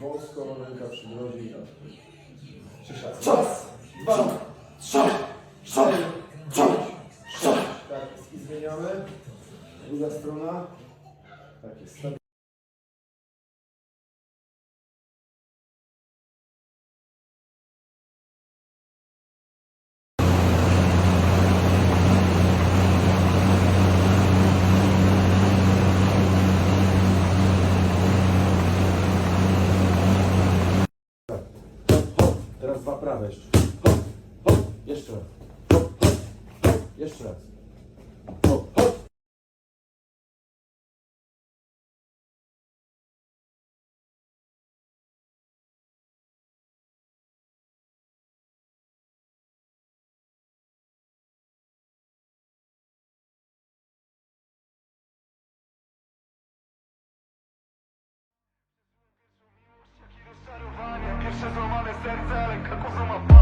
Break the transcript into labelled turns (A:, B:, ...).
A: wąsko, ręka przy brodzie i tak. Razy.
B: Czas!
A: Dwa,
B: Trzy!
A: cztery,
B: Trzy! Trzy!
A: tak, i zmieniamy. Druga strona. Tak jest.
B: Teraz dwa prawe jeszcze. Hop, hop. Jeszcze raz. Hop, hop, hop. Jeszcze raz. Hop,
C: serce, ale kaku ma